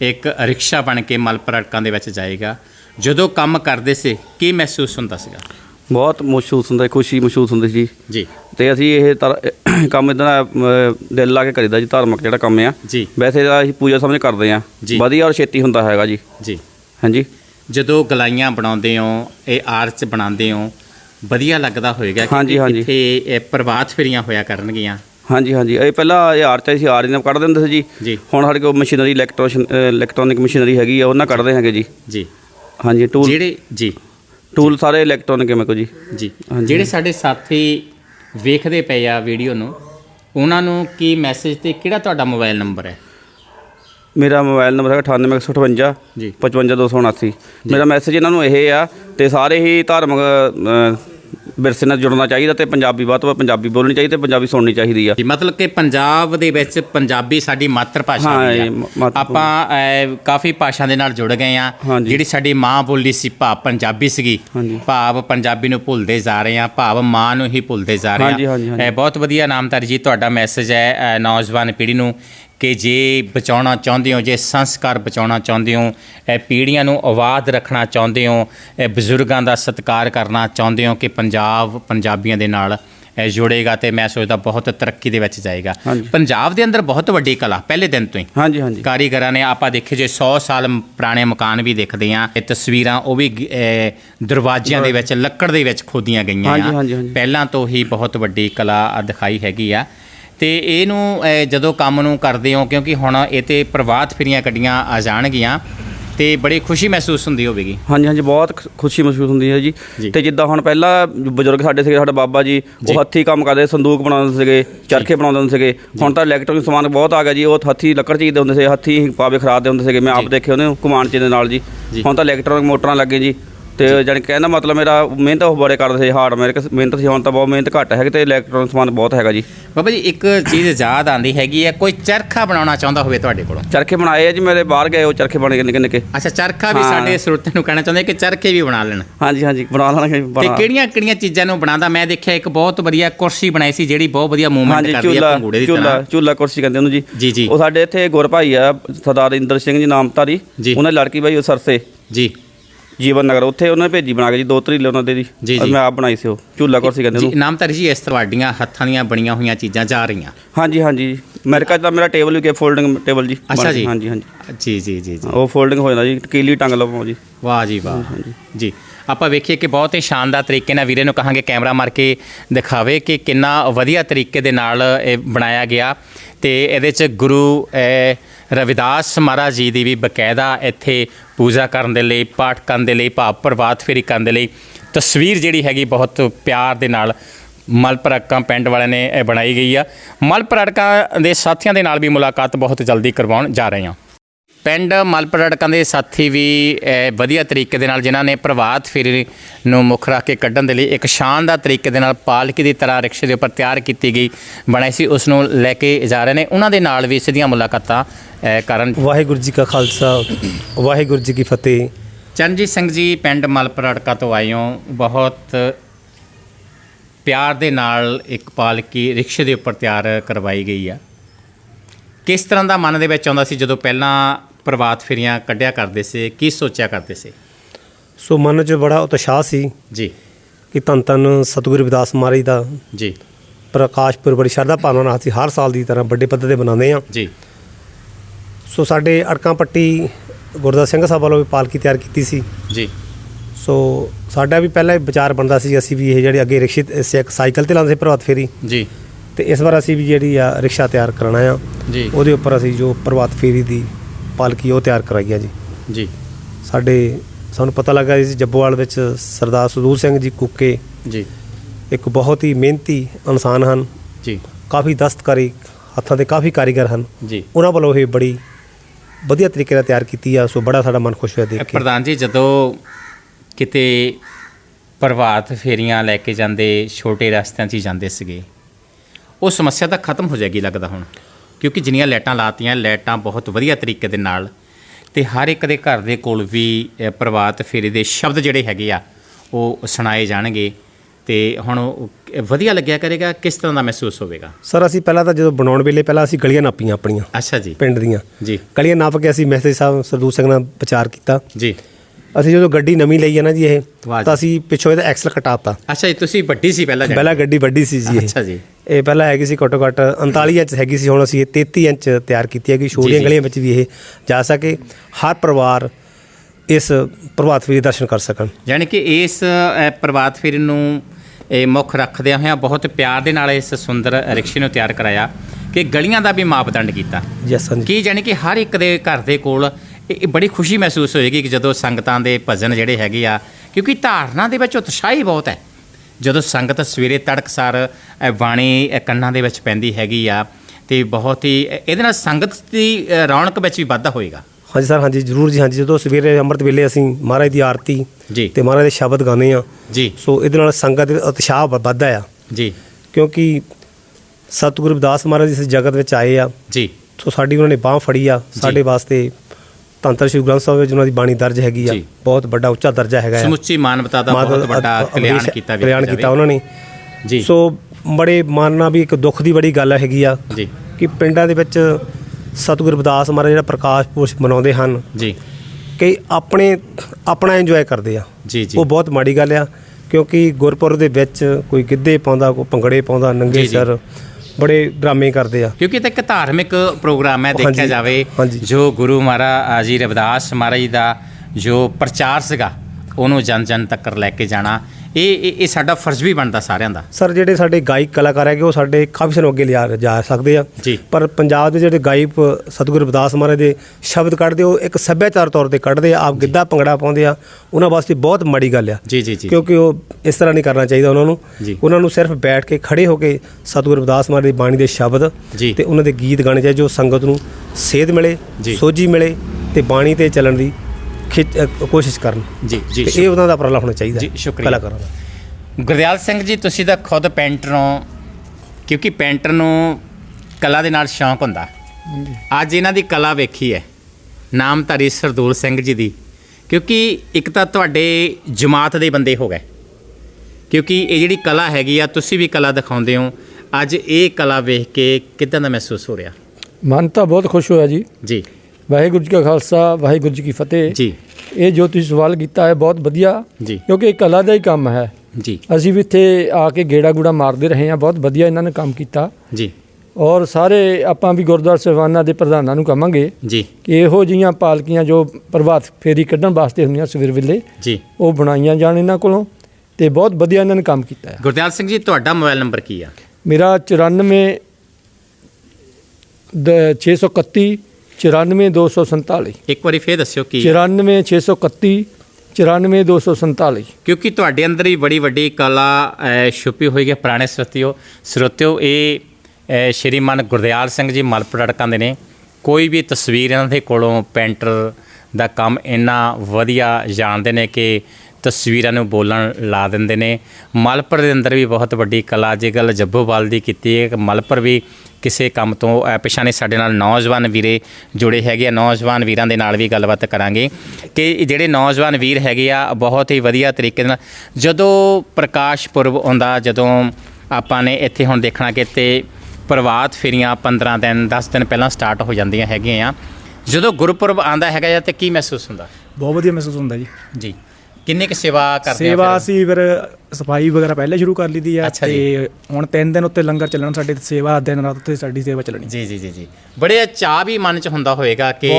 ਇੱਕ ਰਿਕਸ਼ਾ ਬਣ ਕੇ ਮਲਪਰੜਕਾਂ ਦੇ ਵਿੱਚ ਜਾਏਗਾ। ਜਦੋਂ ਕੰਮ ਕਰਦੇ ਸੀ ਕੀ ਮਹਿਸੂਸ ਹੁੰਦਾ ਸੀਗਾ? ਬਹੁਤ ਮਹਿਸੂਸ ਹੁੰਦਾ ਖੁਸ਼ੀ ਮਹਿਸੂਸ ਹੁੰਦੀ ਸੀ। ਜੀ। ਤੇ ਅਸੀਂ ਇਹ ਤਰ- ਕੰਮ ਇਦਾਂ ਦਿਲ ਲਾ ਕੇ ਕਰੀਦਾ ਜੀ ਧਾਰਮਿਕ ਜਿਹੜਾ ਕੰਮ ਆ। ਜੀ। ਵੈਸੇ ਤਾਂ ਅਸੀਂ ਪੂਜਾ ਸਮਝ ਕਰਦੇ ਆ। ਜੀ। ਵਧੀਆ ਔਰ ਛੇਤੀ ਹੁੰਦਾ ਹੈਗਾ ਜੀ। ਜੀ। ਹਾਂਜੀ। ਜਦੋਂ ਗਲਾਈਆਂ ਬਣਾਉਂਦੇ ਹੋ ਇਹ ਆਰਚ ਬਣਾਉਂਦੇ ਹੋ ਵਧੀਆ ਲੱਗਦਾ ਹੋਵੇਗਾ ਕਿ ਹਾਂਜੀ, ਹਾਂਜੀ। ਇੱਥੇ ਇਹ ਪ੍ਰਭਾਤ ਫੇਰੀਆਂ ਹੋਇਆ ਕਰਨਗੀਆਂ। ਹਾਂਜੀ ਹਾਂਜੀ। ਇਹ ਪਹਿਲਾਂ ਇਹ ਆਰ ਚਾਹੀ ਸੀ ਆਰ ਨਾਲ ਕੱਢ ਦਿੰਦੇ ਸੀ ਜੀ। ਜੀ। ਹੁਣ ਸਾਡੇ ਕੋਲ ਮਸ਼ੀਨਰੀ ਇਲੈਕਟ੍ਰੋਸ਼ਨ ਇਲੈਕਟ੍ਰੋਨਿਕ ਮਸ਼ੀਨਰੀ ਹੈਗੀ ਆ ਉਹਨਾਂ ਕੱਢਦੇ ਹੈਗੇ ਜੀ। ਜੀ। ਹਾਂਜੀ ਟੂਲ ਜਿਹੜੇ ਜੀ। ਟੂਲ ਸਾਰੇ ਇਲੈਕਟ੍ਰੋਨਿਕ ਹੈ ਮੇਰੇ ਕੋਲ ਜੀ। ਜੀ। ਹਾਂਜੀ। ਜਿਹੜੇ ਸਾਡੇ ਸਾਥੀ ਵੇਖਦੇ ਪਏ ਆ ਵੀਡੀਓ ਨੂੰ ਉਹਨਾਂ ਨੂੰ ਕੀ ਮੈਸੇਜ ਤੇ ਕਿਹੜਾ ਤੁਹਾਡਾ ਮੋਬਾਈਲ ਨੰਬਰ ਹੈ? ਮੇਰਾ ਮੋਬਾਈਲ ਨੰਬਰ ਹੈਗਾ 98158 ਜੀ। 55279 ਮੇਰਾ ਮੈਸੇਜ ਇਹਨਾਂ ਨੂੰ ਇਹ ਆ ਤੇ ਸਾਰੇ ਹੀ ਧਾਰਮਿਕ ਵਿਰਸੇ ਨਾਲ ਜੁੜਨਾ ਚਾਹੀਦਾ ਤੇ ਪੰਜਾਬੀ ਵੱਧ ਤੋਂ ਵੱਧ ਪੰਜਾਬੀ ਬੋਲਣੀ ਚਾਹੀਦੀ ਤੇ ਪੰਜਾਬੀ ਸੁਣਨੀ ਚਾਹੀਦੀ ਆ ਜੀ ਮਤਲਬ ਕਿ ਪੰਜਾਬ ਦੇ ਵਿੱਚ ਪੰਜਾਬੀ ਸਾਡੀ ਮਾਤਰ ਭਾਸ਼ਾ ਹਾਂ, ਆ ਆਪਾਂ ਕਾਫੀ ਭਾਸ਼ਾ ਦੇ ਨਾਲ ਜੁੜ ਗਏ ਆ। ਜਿਹੜੀ ਸਾਡੀ ਮਾਂ ਬੋਲੀ ਸੀ ਭਾਵ ਪੰਜਾਬੀ ਸੀਗੀ। ਭਾਵ ਪੰਜਾਬੀ ਨੂੰ ਭੁੱਲਦੇ ਜਾ ਰਹੇ ਆ ਭਾਵ ਮਾਂ ਨੂੰ ਹੀ ਭੁੱਲਦੇ ਜਾ ਰਹੇ। ਇਹ ਬਹੁਤ ਵਧੀਆ ਨਾਮਧਾਰੀ ਜੀ ਤੁਹਾਡਾ ਮੈਸੇਜ ਹੈ ਨੌਜਵਾਨ ਪੀੜ੍ਹੀ ਨੂੰ ਕਿ ਜੇ ਬਚਾਉਣਾ ਚਾਹੁੰਦੇ ਹੋ ਜੇ ਸੰਸਕਾਰ ਬਚਾਉਣਾ ਚਾਹੁੰਦੇ ਹੋ ਇਹ ਪੀੜ੍ਹੀਆਂ ਨੂੰ ਆਵਾਜ਼ ਰੱਖਣਾ ਚਾਹੁੰਦੇ ਹੋ ਇਹ ਬਜ਼ੁਰਗਾਂ ਦਾ ਸਤਿਕਾਰ ਕਰਨਾ ਚਾਹੁੰਦੇ ਹੋ ਕਿ ਪੰਜਾਬ ਪੰਜਾਬੀਆਂ ਦੇ ਨਾਲ ਇਹ ਜੁੜੇਗਾ ਤੇ ਮੈਂ ਸੋਚਦਾ ਬਹੁਤ ਤਰੱਕੀ ਦੇ ਵਿੱਚ ਜਾਏਗਾ। ਪੰਜਾਬ ਦੇ ਅੰਦਰ ਬਹੁਤ ਵੱਡੀ ਕਲਾ ਪਹਿਲੇ ਦਿਨ ਤੋਂ ਹੀ। ਹਾਂਜੀ ਹਾਂਜੀ। ਕਾਰੀਗਰਾਂ ਨੇ ਆਪਾਂ ਦੇਖੇ ਜੇ 100 ਸਾਲ ਪੁਰਾਣੇ ਮਕਾਨ ਵੀ ਦੇਖਦੇ ਆ ਇਹ ਤਸਵੀਰਾਂ ਉਹ ਵੀ ਦਰਵਾਜ਼ਿਆਂ ਦੇ ਵਿੱਚ ਲੱਕੜ ਦੇ ਵਿੱਚ ਖੋਦੀਆਂ ਗਈਆਂ ਆ। ਪਹਿਲਾਂ ਤੋਂ ਹੀ ਬਹੁਤ ਵੱਡੀ ਕਲਾ ਦਿਖਾਈ ਹੈਗੀ ਆ। ਤੇ ਇਹਨੂੰ ਜਦੋਂ ਕੰਮ ਨੂੰ ਕਰਦੇ ਹੋ ਕਿਉਂਕਿ ਹੁਣ ਇਹ ਤੇ ਪ੍ਰਭਾਤ ਫੇਰੀਆਂ ਕੱਢੀਆਂ ਆ ਜਾਣਗੀਆਂ ਤੇ ਬੜੀ ਖੁਸ਼ੀ ਮਹਿਸੂਸ ਹੁੰਦੀ ਹੋਵੇਗੀ ਹਾਂਜੀ ਹਾਂਜੀ ਬਹੁਤ ਖੁਸ਼ੀ ਮਹਿਸੂਸ ਹੁੰਦੀ ਹੈ ਜੀ। ਤੇ ਜਿੱਦਾਂ ਹੁਣ ਪਹਿਲਾਂ ਬਜ਼ੁਰਗ ਸਾਡੇ ਸੀਗੇ ਸਾਡਾ ਬਾਬਾ ਜੀ। ਉਹ ਹੱਥੀ ਕੰਮ ਕਰਦੇ ਸੰਦੂਕ ਬਣਾਉਂਦੇ ਸੀਗੇ ਚਰਖੇ ਬਣਾਉਂਦੇ ਹੁੰਦੇ ਸੀਗੇ ਹੁਣ ਤਾਂ ਇਲੈਕਟ੍ਰੋਨਿਕ ਸਮਾਨ ਬਹੁਤ ਆ ਗਿਆ ਜੀ ਉਹ ਹੱਥੀ ਲੱਕੜ ਚੀਜ਼ਦੇ ਹੁੰਦੇ ਸੀ ਹੱਥੀ ਪਾਵੇ ਖਰਾਦਦੇ ਹੁੰਦੇ ਸੀਗੇ ਮੈਂ ਆਪ। ਦੇਖੇ ਉਹਨੇ ਘੁਮਾਣ ਚ ਦੇ ਨਾਲ ਜੀ ਜੀ। ਹੁਣ ਤਾਂ ਇਲੈਕਟ੍ਰੋਨਿਕ ਮੋਟਰਾਂ ਲੱਗੇ ਜੀ ਤੇ ਜਾਣੀ ਕਹਿੰਦਾ ਮਤਲਬ ਮੇਰਾ ਮਿਹਨਤ ਉਹ ਬੜੇ ਕਰਦੇ ਸੀ ਹਾਰਡ ਮੇਰੇ ਮਿਹਨਤ ਸੀ ਹੁਣ ਤਾਂ ਬਹੁਤ ਮਿਹਨਤ ਘੱਟ ਹੈਗੀ ਤੇ ਇਲੈਕਟ੍ਰੋਨਿਕ ਸਮਾਨ ਬਹੁਤ ਹੈਗਾ ਜੀ। ਬਾਬਾ ਜੀ ਇੱਕ ਚੀਜ਼ ਯਾਦ ਆਂਦੀ ਹੈਗੀ ਹੈ ਕੋਈ ਚਰਖਾ ਬਣਾਉਣਾ ਚਾਹੁੰਦਾ ਹੋਵੇ ਤੁਹਾਡੇ ਕੋਲੋਂ? ਚਰਖੇ ਬਣਾਏ ਆ ਜੀ ਮੇਰੇ ਬਾਹਰ ਗਏ ਉਹ ਚਰਖੇ ਬਣੇ ਨਿੱਕੇ ਨਿੱਕੇ। ਅੱਛਾ ਚਰਖਾ ਵੀ। ਸਾਡੇ ਸਰੋਤਿਆਂ ਨੂੰ ਕਹਿਣਾ ਚਾਹੁੰਦੇ ਕਿ ਚਰਖੇ ਵੀ ਬਣਾ ਲੈਣ। ਹਾਂਜੀ ਹਾਂਜੀ ਬਣਾ ਲਾਂਗੇ ਤੇ ਕਿਹੜੀਆਂ ਕਿਹੜੀਆਂ ਚੀਜ਼ਾਂ ਨੂੰ ਬਣਾਉਂਦਾ? ਮੈਂ ਦੇਖਿਆ ਇੱਕ ਬਹੁਤ ਵਧੀਆ ਕੁਰਸੀ ਬਣਾਈ ਸੀ ਜਿਹੜੀ ਬਹੁਤ ਵਧੀਆ ਮੂਵਮੈਂਟ ਕਰਦੀ ਹੈ ਭੰਗੂੜੇ ਦੀ ਤਰ੍ਹਾਂ। ਝੂਲਾ ਕੁਰਸੀ ਕਹਿੰਦੇ ਉਹਨੂੰ ਜੀ। ਉਹ ਸਾਡੇ ਇੱਥੇ ਗੁਰ ਭਾਈ ਆ ਸਰਦਾਰ ਇੰਦਰ ਸਿੰਘ ਜੀ ਨਾਮਧਾਰੀ। ਜੀ। ਉਹਨਾਂ ਲੜਕੀ ਭਾਈ ਉਹ ਸਰਸੇ। ਜੀ। ਜੀਵਨ ਨਗਰ ਉੱਥੇ ਉਹਨਾਂ ਨੇ ਭੇਜੀ ਬਣਾ ਕੇ ਜੀ ਦੋ ਤਰੀਲੇ ਉਹਨਾਂ ਦੇ ਜੀ। ਜੀ, ਜੀ। ਮੈਂ ਆਪ ਬਣਾਈ ਸੀ ਉਹ ਝੂਲਾ ਕੁਰਸੀ ਕਹਿੰਦੇ ਜੀ ਉਹਨੂੰ। ਨਾਮਧਾਰੀ ਜੀ ਇਸ ਤੁਹਾਡੀਆਂ ਹੱਥਾਂ ਦੀਆਂ ਬਣੀਆਂ ਹੋਈਆਂ ਚੀਜ਼ਾਂ ਜਾ ਰਹੀਆਂ? ਹਾਂਜੀ ਹਾਂਜੀ। ਅਮਰੀਕਾ 'ਚ ਤਾਂ ਮੇਰਾ ਟੇਬਲ ਵੀ ਕਿ ਫੋਲਡਿੰਗ ਟੇਬਲ ਜੀ ਅੱਛਾ ਬਣ- ਜੀ। ਹਾਂਜੀ ਹਾਂਜੀ। ਜੀ ਜੀ ਜੀ ਜੀ। ਉਹ ਫੋਲਡਿੰਗ ਹੋ ਜਾਂਦਾ ਜੀ ਕੀਲੀ ਟੰਗ ਲਵਾਓ ਜੀ। ਵਾਹ ਜੀ ਵਾਹ। ਜੀ ਆਪਾਂ ਵੇਖੀਏ ਕਿ ਬਹੁਤ ਹੀ ਸ਼ਾਨਦਾਰ ਤਰੀਕੇ ਨਾਲ ਵੀਰੇ ਨੂੰ ਕਹਾਂਗੇ ਕੈਮਰਾ ਮਾਰ ਕੇ ਦਿਖਾਵੇ ਕਿ ਕਿੰਨਾ ਵਧੀਆ ਤਰੀਕੇ ਦੇ ਨਾਲ ਇਹ ਬਣਾਇਆ ਗਿਆ ਤੇ ਇਹਦੇ ਚ ਗੁਰੂ ਅਹ, ਰਵਿਦਾਸ ਮਹਾਰਾਜ ਜੀ ਦੀ ਵੀ ਬਕਾਇਦਾ ਇੱਥੇ ਪੂਜਾ ਕਰਨ ਦੇ ਲਈ, ਪਾਠ ਕਰਨ ਦੇ ਲਈ, ਭਾਵ ਪ੍ਰਭਾਤ ਫੇਰੀ ਕਰਨ ਦੇ ਲਈ ਤਸਵੀਰ ਜਿਹੜੀ ਹੈਗੀ ਬਹੁਤ ਪਿਆਰ ਦੇ ਨਾਲ ਮਲਪਰਕਾਂ ਪਿੰਡ ਵਾਲਿਆਂ ਨੇ ਇਹ ਬਣਾਈ ਗਈ ਆ। ਮਲਪਰਕਾਂ ਦੇ ਸਾਥੀਆਂ ਦੇ ਨਾਲ ਵੀ ਮੁਲਾਕਾਤ ਬਹੁਤ ਜਲਦੀ ਕਰਵਾਉਣ ਜਾ ਰਹੇ ਹਾਂ। ਪਿੰਡ ਮਲਪੜੜਕਾਂ ਦੇ ਸਾਥੀ ਵੀ ਵਧੀਆ ਤਰੀਕੇ ਦੇ ਨਾਲ ਜਿਨ੍ਹਾਂ ਨੇ ਪ੍ਰਭਾਤ ਫੇਰੀ ਨੂੰ ਮੁੱਖ ਰੱਖ ਕੇ ਕੱਢਣ ਦੇ ਲਈ ਇੱਕ ਸ਼ਾਨਦਾਰ ਤਰੀਕੇ ਦੇ ਨਾਲ ਪਾਲਕੀ ਦੀ ਤਰ੍ਹਾਂ ਰਿਕਸ਼ੇ ਦੇ ਉੱਪਰ ਤਿਆਰ ਕੀਤੀ ਗਈ ਬਣਾਈ ਸੀ ਉਸ ਨੂੰ ਲੈ ਕੇ ਜਾ ਰਹੇ ਨੇ। ਉਹਨਾਂ ਦੇ ਨਾਲ ਵੀ ਸਿੱਧੀਆਂ ਮੁਲਾਕਾਤਾਂ ਕਰਨ। ਵਾਹਿਗੁਰੂ ਜੀ ਕਾ ਖਾਲਸਾ ਵਾਹਿਗੁਰੂ ਜੀ ਕੀ ਫਤਿਹ। ਚਰਨਜੀਤ ਸਿੰਘ ਜੀ ਪਿੰਡ ਮਲਪੜੜਕਾ ਤੋਂ ਆਏ ਹੋ। ਬਹੁਤ ਪਿਆਰ ਦੇ ਨਾਲ ਇੱਕ ਪਾਲਕੀ ਰਿਕਸ਼ੇ ਦੇ ਉੱਪਰ ਤਿਆਰ ਕਰਵਾਈ ਗਈ ਆ। ਕਿਸ ਤਰ੍ਹਾਂ ਦਾ ਮਨ ਦੇ ਵਿੱਚ ਆਉਂਦਾ ਸੀ ਜਦੋਂ ਪਹਿਲਾਂ ਪ੍ਰਭਾਤ ਫੇਰੀਆਂ ਕੱਢਿਆ ਕਰਦੇ ਸੀ ਕੀ ਸੋਚਿਆ ਕਰਦੇ ਸੀ? ਸੋ ਮਨ 'ਚ ਬੜਾ ਉਤਸ਼ਾਹ ਸੀ ਜੀ। ਕਿ ਧੰਨ ਧੰਨ ਸਤਿਗੁਰੂ ਰਵਿਦਾਸ ਮਹਾਰਾਜ ਦਾ ਜੀ। ਪ੍ਰਕਾਸ਼ ਪੁਰਬ ਬੜੀ ਸ਼ਰਧਾ ਭਾਵਨਾ ਨਾਲ ਅਸੀਂ ਹਰ ਸਾਲ ਦੀ ਤਰ੍ਹਾਂ ਵੱਡੇ ਪੱਧਰ ਤੇ ਮਨਾਉਂਦੇ ਹਾਂ। ਜੀ। ਸੋ ਸਾਡੇ ਅੜਕਾਂ ਪੱਟੀ ਗੁਰਦਾਸ ਸਿੰਘ ਸਾਹਿਬ ਵੱਲੋਂ ਵੀ ਪਾਲਕੀ ਤਿਆਰ ਕੀਤੀ ਸੀ। ਜੀ। ਸੋ ਸਾਡਾ ਵੀ ਪਹਿਲਾਂ ਵਿਚਾਰ ਬਣਦਾ ਸੀ ਅਸੀਂ ਵੀ ਇਹ ਜਿਹੜੇ ਅੱਗੇ ਰਿਕਸ਼ੇ ਤੇ- ਸ- ਇੱਕ ਸਾਈਕਲ ਤੇ ਲਾਉਂਦੇ ਸੀ ਪ੍ਰਭਾਤ ਫੇਰੀ। ਜੀ। ਤੇ ਇਸ ਵਾਰ ਅਸੀਂ ਵੀ ਜਿਹੜੀ ਆ ਰਿਕਸ਼ਾ ਤਿਆਰ ਕਰਾਉਣਾ ਆ। ਜੀ। ਉਹਦੇ ਉੱਪਰ ਅਸੀਂ ਜੋ ਪ੍ਰਭਾਤ ਫੇਰੀ ਦੀ ਪਾਲਕੀ ਉਹ ਤਿਆਰ ਕਰਾਈ ਆ ਜੀ। ਜੀ। ਸਾਡੇ ਸਾਨੂੰ ਪਤਾ ਲੱਗਾ ਜੀ ਜੱਬੋਵਾਲ ਵਿੱਚ ਸਰਦਾਰ ਸੁਦੂਰ ਸਿੰਘ ਜੀ ਕੁੱਕੇ ਜੀ। ਇੱਕ ਬਹੁਤ ਹੀ ਮਿਹਨਤੀ ਇਨਸਾਨ ਹਨ। ਜੀ। ਕਾਫੀ ਦਸਤਕਾਰੀ ਹੱਥਾਂ ਦੇ ਕਾਫੀ ਕਾਰੀਗਰ ਹਨ। ਜੀ। ਉਹਨਾਂ ਵੱਲੋਂ ਇਹ ਬੜੀ ਵਧੀਆ ਤਰੀਕੇ ਨਾਲ ਤਿਆਰ ਕੀਤੀ ਆ ਸੋ ਬੜਾ ਸਾਡਾ ਮਨ ਖੁਸ਼ ਹੋਇਆ ਦੇਖ ਕੇ। ਪ੍ਰਧਾਨ ਜੀ ਜਦੋਂ ਕਿਤੇ ਪ੍ਰਭਾਤ ਫੇਰੀਆਂ ਲੈ ਕੇ ਜਾਂਦੇ ਛੋਟੇ ਰਸਤਿਆਂ 'ਚ ਹੀ ਜਾਂਦੇ ਸੀਗੇ ਉਹ ਸਮੱਸਿਆ ਤਾਂ ਖਤਮ ਹੋ ਜਾਏਗੀ ਲੱਗਦਾ ਹੁਣ। ਕਿਉਂਕਿ ਜਿੰਨੀਆਂ ਲਾਈਟਾਂ ਲਾਤੀਆਂ ਲਾਈਟਾਂ ਬਹੁਤ ਵਧੀਆ ਤਰੀਕੇ ਦੇ ਨਾਲ ਤੇ ਹਰ ਇੱਕ ਦੇ ਘਰ ਦੇ ਕੋਲ ਵੀ ਪ੍ਰਭਾਤ ਫੇਰੀ ਦੇ ਸ਼ਬਦ ਜਿਹੜੇ ਹੈਗੇ ਆ ਉਹ ਸੁਣਾਏ ਜਾਣਗੇ ਤੇ ਹੁਣ ਵਧੀਆ ਲੱਗਿਆ ਕਰੇਗਾ ਕਿਸ ਤਰ੍ਹਾਂ ਦਾ ਮਹਿਸੂਸ ਹੋਵੇਗਾ? ਸਰ ਅਸੀਂ ਪਹਿਲਾਂ ਤਾਂ ਜਦੋਂ ਬਣਾਉਣ ਵੇਲੇ ਪਹਿਲਾਂ ਅਸੀਂ ਗਲੀਆਂ ਨਾਪੀਆਂ ਆਪਣੀਆਂ ਅੱਛਾ ਜੀ। ਪਿੰਡ ਦੀਆਂ। ਜੀ। ਗਲੀਆਂ ਨਾਪ ਕੇ ਅਸੀਂ ਮੈਸੇਜ ਸਾਹਿਬ ਸਰਦੂਰ ਸਿੰਘ ਨਾਲ ਵਿਚਾਰ ਕੀਤਾ। ਜੀ। ਅਸੀਂ ਜਦੋਂ ਗੱਡੀ ਨਵੀਂ ਲਈ ਹੈ ਨਾ ਜੀ ਇਹ ਵਾਹ ਜੀ। ਤਾਂ ਅਸੀਂ ਪਿੱਛੋਂ ਇਹਦਾ ਐਕਸਲ ਕਟਾਤਾ ਅੱਛਾ ਜੀ ਤੁਸੀਂ ਵੱਡੀ ਸੀ ਪਹਿਲਾਂ ਜਾਣੀ। ਪਹਿਲਾਂ ਗੱਡੀ ਵੱਡੀ ਸੀ ਜੀ ਇਹ ਅੱਛਾ ਜੀ ਇਹ ਪਹਿਲਾਂ ਹੈਗੀ ਸੀ ਘੱਟੋ ਘੱਟ 39 ਇੰਚ ਹੈਗੀ ਸੀ ਹੁਣ ਅਸੀਂ ਇਹ 33 ਇੰਚ ਤਿਆਰ ਕੀਤੀ ਹੈਗੀ ਛੋਟੀਆਂ ਜੀ। ਗਲੀਆਂ ਵਿੱਚ ਵੀ ਇਹ ਜਾ ਸਕੇ ਹਰ ਪਰਿਵਾਰ ਇਸ ਪ੍ਰਭਾਤ ਫੇਰੀ ਦੇ ਦਰਸ਼ਨ ਕਰ ਸਕਣ ਯਾਨੀ ਕਿ ਇਸ ਅ, ਪ੍ਰਭਾਤ ਫੇਰੀ ਨੂੰ ਇਹ ਮੁੱਖ ਰੱਖਦਿਆਂ ਹੋਇਆਂ ਬਹੁਤ ਪਿਆਰ ਦੇ ਨਾਲ ਇਸ ਸੁੰਦਰ ਰਿਕਸ਼ੇ ਨੂੰ ਤਿਆਰ ਕਰਾਇਆ ਕਿ ਗਲੀਆਂ ਦਾ ਵੀ ਮਾਪਦੰਡ ਕੀਤਾ ਯੈਸ ਹਾਂਜੀ ਕੀ ਯਾਨੀ ਕਿ ਹਰ ਇੱਕ ਦੇ ਘਰ ਦੇ ਕੋਲ ਇਹ ਬੜੀ ਖੁਸ਼ੀ ਮਹਿਸੂਸ ਹੋਏਗੀ ਕਿ ਜਦੋਂ ਸੰਗਤਾਂ ਦੇ ਭਜਨ ਜਿਹੜੇ ਹੈਗੇ ਆ ਕਿਉਂਕਿ ਧਾਰਨਾ ਦੇ ਵਿੱਚ ਉਤਸ਼ਾਹੀ ਬਹੁਤ ਹੈ। ਜਦੋਂ ਸੰਗਤ ਸਵੇਰੇ ਤੜਕਸਾਰ ਅ, ਬਾਣੀ ਕੰਨਾਂ ਦੇ ਵਿੱਚ ਪੈਂਦੀ ਹੈਗੀ ਆ ਤੇ ਬਹੁਤ ਹੀ ਇਹਦੇ ਨਾਲ ਸੰਗਤ ਦੀ ਰੌਣਕ ਵਿੱਚ ਵੀ ਵਾਧਾ ਹੋਏਗਾ। ਹਾਂਜੀ ਸਰ ਹਾਂਜੀ ਜ਼ਰੂਰ ਜੀ ਹਾਂਜੀ ਜਦੋਂ ਸਵੇਰੇ ਅੰਮ੍ਰਿਤ ਵੇਲੇ ਅਸੀਂ ਮਹਾਰਾਜ ਦੀ ਆਰਤੀ ਜੀ। ਤੇ ਮਹਾਰਾਜ ਦੇ ਸ਼ਬਦ ਗਾਉਂਦੇ ਆ ਜੀ। ਸੋ ਇਹਦੇ ਨਾਲ ਸੰਗਤ ਦੇ ਉਤਸ਼ਾਹ ਵੱਧਦਾ ਆ। ਜੀ। ਕਿਉਂਕਿ ਸਤਿਗੁਰੂ ਰਵਿਦਾਸ ਮਹਾਰਾਜ ਇਸ ਜਗਤ ਵਿੱਚ ਆਏ ਆ। ਜੀ। ਸੋ ਸਾਡੀ ਉਹਨਾਂ ਨੇ ਬਾਹ ਫੜੀ ਆ ਸਾਡੇ ਵਾਸਤੇ ਤੰਤਰ ਸ਼੍ਰੀ ਗ੍ਰੰਥ ਸਾਹਿਬ ਵਿੱਚ ਉਹਨਾਂ ਦੀ ਬਾਣੀ ਦਰਜ ਹੈਗੀ ਆ। ਜੀ। ਬਹੁਤ ਵੱਡਾ ਉੱਚਾ ਦਰਜਾ ਹੈਗਾ ਆ। ਸਮੁੱਚੀ ਮਾਨਵਤਾ ਦਾ ਮਾਤਾ ਬਹੁਤ ਵੱਡਾ ਅ- ਕਲਿਆਣ ਕੀਤਾ ਕਲਿਆਣ ਵੇਖਿਆ ਕੀਤਾ ਉਹਨਾਂ ਨੇ। ਜੀ। ਸੋ ਬੜੇ ਮਾਨਣਾ ਵੀ ਇੱਕ ਦੁੱਖ ਦੀ ਬੜੀ ਗੱਲ ਹੈਗੀ ਆ ਜੀ। ਕਿ ਪਿੰਡਾਂ ਦੇ ਵਿੱਚ ਸਤਿਗੁਰੂ ਰਵਿਦਾਸ ਮਹਾਰਾਜ ਜਿਹੜਾ ਪ੍ਰਕਾਸ਼ ਪੁਰਸ਼ ਮਨਾਉਂਦੇ ਹਨ ਜੀ। ਕਿ ਆਪਣੇ ਆਪਣਾ ਇੰਜੋਏ ਕਰਦੇ ਆ। ਜੀ ਜੀ। ਉਹ ਬਹੁਤ ਮਾੜੀ ਗੱਲ ਆ ਕਿਉਂਕਿ ਗੁਰਪੁਰਬ ਦੇ ਵਿੱਚ ਕੋਈ ਗਿੱਧੇ ਪਾਉਂਦਾ ਕੋਈ ਭੰਗੜੇ ਪਾਉਂਦਾ ਜੀ, ਨੰਗੇ ਜੀ। ਸਿਰ ਬੜੇ ਡਰਾਮੇ ਕਰਦੇ ਆ ਕਿਉਂਕਿ ਇਹ ਤਾਂ ਇੱਕ ਧਾਰਮਿਕ ਪ੍ਰੋਗਰਾਮ ਹੈ ਦੇਖਿਆ ਹਾਂਜੀ, ਜਾਵੇ ਹਾਂਜੀ। ਜੋ ਗੁਰੂ ਮਹਾਰਾਜ ਜੀ ਰਵਿਦਾਸ ਮਹਾਰਾਜ ਦਾ ਜੋ ਪ੍ਰਚਾਰ ਸੀਗਾ ਉਹਨੂੰ ਜਨ ਜਨ ਤੱਕ ਲੈ ਕੇ ਜਾਣਾ ਇਹ ਇਹ ਇਹ ਸਾਡਾ ਫਰਜ਼ ਵੀ ਬਣਦਾ ਸਾਰਿਆਂ ਦਾ ਸਰ ਜਿਹੜੇ ਸਾਡੇ ਗਾਇਕ ਕਲਾਕਾਰ ਹੈਗੇ ਉਹ ਸਾਡੇ ਕਾਫੀ ਸਾਨੂੰ ਅੱਗੇ ਲਿਆ ਜਾ ਸਕਦੇ ਆ ਜੀ। ਪਰ ਪੰਜਾਬ ਦੇ ਜਿਹੜੇ ਗਾਇਕ ਸਤਿਗੁਰੂ ਰਵਿਦਾਸ ਮਹਾਰਾਜ ਦੇ ਸ਼ਬਦ ਕੱਢਦੇ ਉਹ ਇੱਕ ਸੱਭਿਆਚਾਰ ਤੌਰ ਤੇ ਕੱਢਦੇ ਆ ਆਪ ਗਿੱਧਾ ਭੰਗੜਾ ਪਾਉਂਦੇ ਆ ਉਹਨਾਂ ਵਾਸਤੇ ਬਹੁਤ ਮਾੜੀ ਗੱਲ ਆ ਜੀ ਜੀ ਜੀ ਕਿਉਂਕਿ ਉਹ ਇਸ ਤਰ੍ਹਾਂ ਨਹੀਂ ਕਰਨਾ ਚਾਹੀਦਾ ਉਹਨਾਂ ਨੂੰ ਜੀ। ਉਹਨਾਂ ਨੂੰ ਸਿਰਫ ਬੈਠ ਕੇ ਖੜੇ ਹੋ ਕੇ ਸਤਿਗੁਰੂ ਰਵਿਦਾਸ ਮਹਾਰਾਜ ਦੀ ਬਾਣੀ ਦੇ ਸ਼ਬਦ ਜੀ। ਤੇ ਉਹਨਾਂ ਦੇ ਗੀਤ ਗਾਣੇ ਚਾਹੀਦੇ ਜੋ ਸੰਗਤ ਨੂੰ ਸੇਧ ਮਿਲੇ ਜੀ। ਸੋਝੀ ਮਿਲੇ ਤੇ ਬਾਣੀ ਤੇ ਚੱਲਣ ਦੀ ਖਿੱਚ- ਅ, ਕੋਸ਼ਿਸ਼ ਕਰਨ। ਜੀ ਜੀ ਤੇ ਇਹ ਉਹਨਾਂ ਦਾ ਉਪਰਾਲਾ ਹੋਣਾ ਚਾਹੀਦਾ ਜੀ, ਸ਼ੁਕਰੀਆ। ਕਲਾਕਾਰਾਂ ਦਾ। ਗੁਰਦਿਆਲ ਸਿੰਘ ਜੀ ਤੁਸੀਂ ਤਾਂ ਖੁਦ ਪੈਂਟਰ ਹੋ ਕਿਉਂਕਿ ਪੈਂਟਰ ਨੂੰ ਕਲਾ ਦੇ ਨਾਲ ਸ਼ੌਂਕ ਹੁੰਦਾ। ਅੱਜ ਇਹਨਾਂ ਦੀ ਕਲਾ ਵੇਖੀ ਹੈ। ਨਾਮਧਾਰੀ ਸਰਦੂਲ ਸਿੰਘ ਜੀ ਦੀ। ਕਿਉਂਕਿ ਇੱਕ ਤਾਂ ਤੁਹਾਡੇ ਜਮਾਤ ਦੇ ਬੰਦੇ ਹੋ ਗਏ। ਕਿਉਂਕਿ ਇਹ ਜਿਹੜੀ ਕਲਾ ਹੈਗੀ ਆ ਤੁਸੀਂ ਵੀ ਕਲਾ ਦਿਖਾਉਂਦੇ ਹੋ। ਅੱਜ ਇਹ ਕਲਾ ਵੇਖ ਕੇ ਕਿਦਾਂ ਦਾ ਮਹਿਸੂਸ ਹੋ ਰਿਹਾ? ਮਨ ਤਾਂ ਬਹੁਤ ਖੁਸ਼ ਹੋਇਆ ਜੀ। ਜੀ। ਵਾਹਿਗੁਰੂ ਜੀ ਕਾ ਖਾਲਸਾ ਵਾਹਿਗੁਰੂ ਜੀ ਕੀ ਫਤਿਹ। ਜੀ। ਇਹ ਜੋ ਤੁਸੀਂ ਸਵਾਲ ਕੀਤਾ ਹੈ ਬਹੁਤ ਵਧੀਆ ਜੀ। ਕਿਉਂਕਿ ਇਹ ਕਲਾ ਦਾ ਹੀ ਕੰਮ ਹੈ। ਜੀ। ਅਸੀਂ ਵੀ ਇੱਥੇ ਆ ਕੇ ਗੇੜਾ ਗੂੜਾ ਮਾਰਦੇ ਰਹੇ ਹਾਂ ਬਹੁਤ ਵਧੀਆ ਇਹਨਾਂ ਨੇ ਕੰਮ ਕੀਤਾ। ਜੀ। ਔਰ ਸਾਰੇ ਆਪਾਂ ਵੀ ਗੁਰਦੁਆਰਾ ਸਾਹਿਬਾਨਾਂ ਦੇ ਪ੍ਰਧਾਨਾਂ ਨੂੰ ਕਹਾਂਗੇ ਜੀ। ਕਿ ਇਹੋ ਜਿਹੀਆਂ ਪਾਲਕੀਆਂ ਜੋ ਪ੍ਰਭਾਤ ਫੇਰੀ ਕੱਢਣ ਵਾਸਤੇ ਹੁੰਦੀਆਂ ਸਵੇਰ ਵੇਲੇ ਜੀ। ਉਹ ਬਣਾਈਆਂ ਜਾਣ ਇਹਨਾਂ ਕੋਲੋਂ ਤੇ ਬਹੁਤ ਵਧੀਆ ਇਹਨਾਂ ਨੇ ਕੰਮ ਕੀਤਾ ਹੈ। ਗੁਰਦਿਆਲ ਸਿੰਘ ਜੀ ਤੁਹਾਡਾ ਮੋਬਾਈਲ ਨੰਬਰ ਕੀ ਆ? ਮੇਰਾ 94 ਦ- 631 94247 ਇੱਕ ਵਾਰੀ ਫੇਰ ਦੱਸਿਓ ਕੀ ਆ। 94 631 94247 ਕਿਉਂਕਿ ਤੁਹਾਡੇ ਅੰਦਰ ਹੀ ਬੜੀ ਵੱਡੀ ਕਲਾ ਛੁਪੀ ਹੋਈ ਹੈ ਪੁਰਾਣੇ ਸਰੋਤਿਓ। ਸਰੋਤਿਓ ਇਹ ਸ਼੍ਰੀਮਾਨ ਗੁਰਦਿਆਲ ਸਿੰਘ ਜੀ ਮਲਪੜੜਕਾਂ ਦੇ ਨੇ। ਕੋਈ ਵੀ ਤਸਵੀਰ ਇਹਨਾਂ ਦੇ ਕੋਲੋਂ ਪੇਂਟਰ ਦਾ ਕੰਮ ਇੰਨਾ ਵਧੀਆ ਜਾਣਦੇ ਨੇ ਕਿ ਤਸਵੀਰਾਂ ਨੂੰ ਬੋਲਣ ਲਾ ਦਿੰਦੇ ਨੇ। ਮਲਪੁਰ ਦੇ ਅੰਦਰ ਵੀ ਬਹੁਤ ਵੱਡੀ ਕਲਾ ਜੇ ਗੱਲ ਜੱਬੋਵਾਲ ਦੀ ਕੀਤੀ ਹੈ। ਕਿ ਮਲਪੁਰ ਵੀ ਕਿਸੇ ਕੰਮ ਤੋਂ ਅ, ਪਿਛਾਂ ਨੇ ਸਾਡੇ ਨਾਲ ਨੌਜਵਾਨ ਵੀਰੇ ਜੁੜੇ ਹੈਗੇ ਆ। ਨੌਜਵਾਨ ਵੀਰਾਂ ਦੇ ਨਾਲ ਵੀ ਗੱਲਬਾਤ ਕਰਾਂਗੇ ਕਿ ਜਿਹੜੇ ਨੌਜਵਾਨ ਵੀਰ ਹੈਗੇ ਆ ਬਹੁਤ ਹੀ ਵਧੀਆ ਤਰੀਕੇ ਨਾਲ। ਜਦੋਂ ਪ੍ਰਕਾਸ਼ ਪੁਰਬ ਆਉਂਦਾ ਜਦੋਂ ਆਪਾਂ ਨੇ ਇੱਥੇ ਹੁਣ ਦੇਖਣਾ ਕਿ ਤੇ ਪ੍ਰਵਾਤ ਫੇਰੀਆਂ 15 ਦਿਨ 10 ਦਿਨ ਪਹਿਲਾਂ ਸਟਾਰਟ ਹੋ ਜਾਂਦੀਆਂ ਹੈਗੀਆਂ ਆ। ਜਦੋਂ ਗੁਰਪੁਰਬ ਆਂਦਾ ਹੈਗਾ ਆ ਤੇ ਕੀ ਮਹਿਸੂਸ ਹੁੰਦਾ? ਬਹੁਤ ਵਧੀਆ ਮਹਿਸੂਸ ਹੁੰਦਾ ਜੀ। ਜੀ। ਕਿੰਨੇ ਕੁ ਸੇਵਾ ਕਰਦੇ ਆ ਸੇਵਾ? ਅਸੀਂ ਫਿਰ ਸਫ਼ਾਈ ਵਗੈਰਾ ਪਹਿਲੇ ਸ਼ੁਰੂ ਕਰ ਲਈਦੀ ਆ ਅੱਛਾ। ਤੇ ਹੁਣ ਤਿੰਨ ਦਿਨ ਉੱਤੇ ਲੰਗਰ ਚੱਲਣਾ ਸਾਡੇ ਤੇ ਸੇਵਾ ਦਿਨ ਰਾਤ ਉੱਤੇ ਸਾਡੀ ਸੇਵਾ ਚੱਲਣੀ। ਜੀ ਜੀ ਜੀ ਜੀ। ਬੜੇ ਚਾਹ ਵੀ ਮਨ ਚ ਹੁੰਦਾ ਹੋਏਗਾ ਕਿ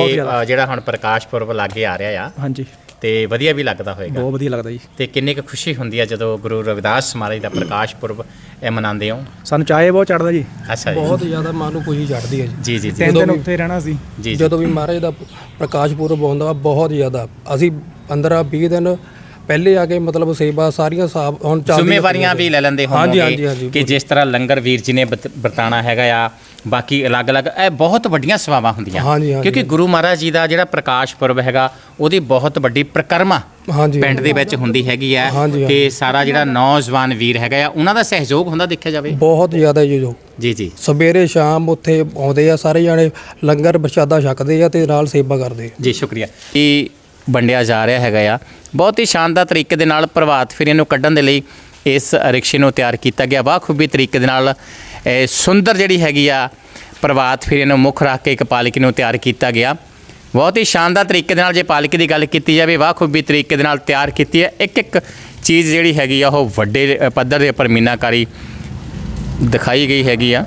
ਜਿਹੜਾ ਹੁਣ ਪ੍ਰਕਾਸ਼ ਪੁਰਬ ਲਾਗੇ ਆ ਰਿਹਾ ਆ। ਹਾਂਜੀ। ਤੇ ਵਧੀਆ ਵੀ ਲੱਗਦਾ ਹੋਏਗਾ। ਬਹੁਤ ਵਧੀਆ ਲੱਗਦਾ ਜੀ। ਤੇ ਕਿੰਨੀ ਕੁ ਖੁਸ਼ੀ ਹੁੰਦੀ ਆ ਜਦੋਂ ਗੁਰੂ ਰਵਿਦਾਸ ਮਹਾਰਾਜ ਦਾ ਪ੍ਰਕਾਸ਼ ਪੁਰਬ ਇਹ ਮਨਾਉਂਦੇ ਹੋ? ਸਾਨੂੰ ਚਾਹੇ ਬਹੁਤ ਚੜਦਾ ਜੀ। ਅੱਛਾ ਜੀ। ਬਹੁਤ ਜ਼ਿਆਦਾ ਮਨ ਨੂੰ ਖੁਸ਼ੀ ਚੜਦੀ ਹੈ ਜੀ। ਜੀ ਜੀ ਤਿੰਨ ਦਿਨ ਉੱਤੇ ਰਹਿਣਾ ਸੀ। ਜਦੋਂ ਵੀ ਮਹਾਰਾਜ ਦਾ ਪ੍ਰਕਾਸ਼ ਪੁਰਬ ਆਉਂਦਾ ਬਹੁਤ ਜ਼ਿਆਦਾ। ਅਸੀਂ 15 20 ਦਿਨ ਪਹਿਲੇ ਆ ਕੇ ਮਤਲਬ ਸੇਵਾ ਸਾਰੀਆਂ ਸਾਬ ਹੁਣ ਚੱਲਦੀਆਂ ਜ਼ਿੰਮੇਵਾਰੀਆਂ ਵੀ ਲੈ ਲੈਂਦੇ ਹਾਂਜੀ, ਹਾਂਜੀ, ਹਾਂਜੀ, ਕਿ ਜਿਸ ਤਰ੍ਹਾਂ ਲੰਗਰ ਵੀਰ ਜੀ ਨੇ ਬਤ- ਵਰਤਾਣਾ ਹੈਗਾ ਆ ਬਾਕੀ ਅਲੱਗ-ਅਲੱਗ ਇਹ ਬਹੁਤ ਵੱਡੀਆਂ ਸੇਵਾਵਾਂ ਹੁੰਦੀਆਂ। ਹਾਂਜੀ, ਹਾਂਜੀ, ਕਿਉਂਕਿ ਗੁਰੂ ਮਹਾਰਾਜ ਜੀ ਦਾ ਜਿਹੜਾ ਪ੍ਰਕਾਸ਼ ਪੁਰਬ ਹੈਗਾ ਉਹਦੀ ਬਹੁਤ ਵੱਡੀ ਪ੍ਰਕਰਮਾ ਹਾਂਜੀ ਪਿੰਡ ਦੇ ਵਿੱਚ ਹੁੰਦੀ ਹੈਗੀ ਆ ਹਾਂਜੀ, ਕਿ ਸਾਰਾ ਜਿਹੜਾ ਨੌਜਵਾਨ ਵੀਰ ਹੈਗਾ ਆ ਉਹਨਾਂ ਦਾ ਸਹਿਯੋਗ ਹੁੰਦਾ ਦੇਖਿਆ ਜਾਵੇ? ਬਹੁਤ ਜ਼ਿਆਦਾ ਜੀ ਜੋ। ਜੀ ਜੀ। ਸਵੇਰੇ ਸ਼ਾਮ ਉੱਥੇ ਆਉਂਦੇ ਆ ਸਾਰੇ ਜਾਣੇ ਲੰਗਰ ਪ੍ਰਸ਼ਾਦਾ ਛਕਦੇ ਆ ਤੇ ਨਾਲ ਸੇਵਾ ਕਰਦੇ ਆ। ਜੀ ਸ਼ੁਕਰੀਆ। ਇਹ ਵੰਡਿਆ ਜਾ ਰਿਹਾ ਹੈਗਾ ਆ। ਬਹੁਤ ਹੀ ਸ਼ਾਨਦਾਰ ਤਰੀਕੇ ਦੇ ਨਾਲ ਪ੍ਰਭਾਤ ਫੇਰੀਆਂ ਨੂੰ ਕੱਢਣ ਦੇ ਲਈ ਇਸ ਰਿਕਸ਼ੇ ਨੂੰ ਤਿਆਰ ਕੀਤਾ ਗਿਆ। ਬਾਖੂਬੀ ਤਰੀਕੇ ਦੇ ਨਾਲ, ਇਹ ਸੁੰਦਰ ਜਿਹੜੀ ਹੈਗੀ ਆ ਪ੍ਰਭਾਤ ਫੇਰੀਆਂ ਨੂੰ ਮੁੱਖ ਰੱਖ ਕੇ ਇੱਕ ਪਾਲਕੀ ਨੂੰ ਤਿਆਰ ਕੀਤਾ ਗਿਆ। ਬਹੁਤ ਹੀ ਸ਼ਾਨਦਾਰ ਤਰੀਕੇ ਦੇ ਨਾਲ ਜੇ ਪਾਲਕੀ ਦੀ ਗੱਲ ਕੀਤੀ ਜਾਵੇ, ਬਾਖੂਬੀ ਤਰੀਕੇ ਦੇ ਨਾਲ ਤਿਆਰ ਕੀਤੀ ਹੈ। ਇੱਕ ਇੱਕ ਚੀਜ਼ ਜਿਹੜੀ ਹੈਗੀ ਆ, ਉਹ ਵੱਡੇ ਪੱਧਰ ਦੇ ਉੱਪਰ ਮੀਨਾਕਾਰੀ ਦਿਖਾਈ ਗਈ ਹੈਗੀ ਆ।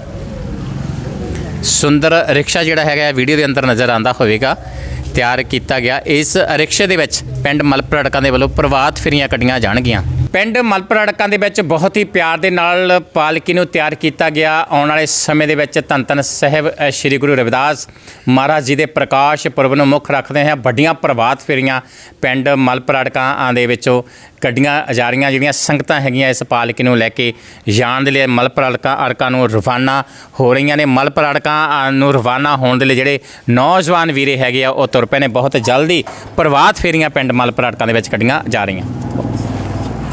ਸੁੰਦਰ ਰਿਕਸ਼ਾ ਜਿਹੜਾ ਹੈਗਾ ਇਹ ਵੀਡੀਓ ਦੇ ਅੰਦਰ ਨਜ਼ਰ ਆਂਦਾ ਹੋਵੇਗਾ। ਤਿਆਰ ਕੀਤਾ ਗਿਆ। ਇਸ ਰਿਕਸ਼ੇ ਦੇ ਵਿੱਚ ਪਿੰਡ ਮਲਪੁਰ ਦੇ ਵੱਲੋਂ ਪ੍ਰਵਾਤ ਫੇਰੀਆਂ ਕੱਢੀਆਂ ਜਾਣਗੀਆਂ। ਪਿੰਡ ਮਲਪੁਰ ਅੜਕਾਂ ਦੇ ਵਿੱਚ ਬਹੁਤ ਹੀ ਪਿਆਰ ਦੇ ਨਾਲ ਪਾਲਕੀ ਨੂੰ ਤਿਆਰ ਕੀਤਾ ਗਿਆ। ਆਉਣ ਵਾਲੇ ਸਮੇਂ ਦੇ ਵਿੱਚ ਧੰਨ ਧੰਨ ਸਾਹਿਬ ਅ, ਸ੍ਰੀ ਗੁਰੂ ਰਵਿਦਾਸ ਮਹਾਰਾਜ ਜੀ ਦੇ ਪ੍ਰਕਾਸ਼ ਪੁਰਬ ਨੂੰ ਮੁੱਖ ਰੱਖਦੇ ਹਾਂ। ਵੱਡੀਆਂ ਪ੍ਰਭਾਤ ਫੇਰੀਆਂ ਪਿੰਡ ਮਲਪੁਰ ਅੜਕਾਂ ਦੇ ਵਿੱਚੋਂ ਕੱਢੀਆਂ ਜਾ ਰਹੀਆਂ। ਜਿਹੜੀਆਂ ਸੰਗਤਾਂ ਹੈਗੀਆਂ ਇਸ ਪਾਲਕੀ ਨੂੰ ਲੈ ਕੇ ਜਾਣ ਦੇ ਲਈ ਮਲਪੁਰ ਅੜਕਾਂ ਅੜਕਾਂ ਨੂੰ ਰਵਾਨਾ ਹੋ ਰਹੀਆਂ ਨੇ। ਮਲਪੁਰ ਅੜਕਾਂ ਨੂੰ ਰਵਾਨਾ ਹੋਣ ਦੇ ਲਈ ਜਿਹੜੇ ਨੌਜਵਾਨ ਵੀਰੇ ਹੈਗੇ ਆ ਉਹ ਤੁਰ ਪਏ ਨੇ। ਬਹੁਤ ਜਲਦੀ ਪ੍ਰਭਾਤ ਫੇਰੀਆਂ ਪਿੰਡ ਮਲਪੁਰ ਅੜਕਾਂ ਦੇ ਵਿੱਚ ਕੱਢੀਆਂ ਜਾ ਰਹੀਆਂ।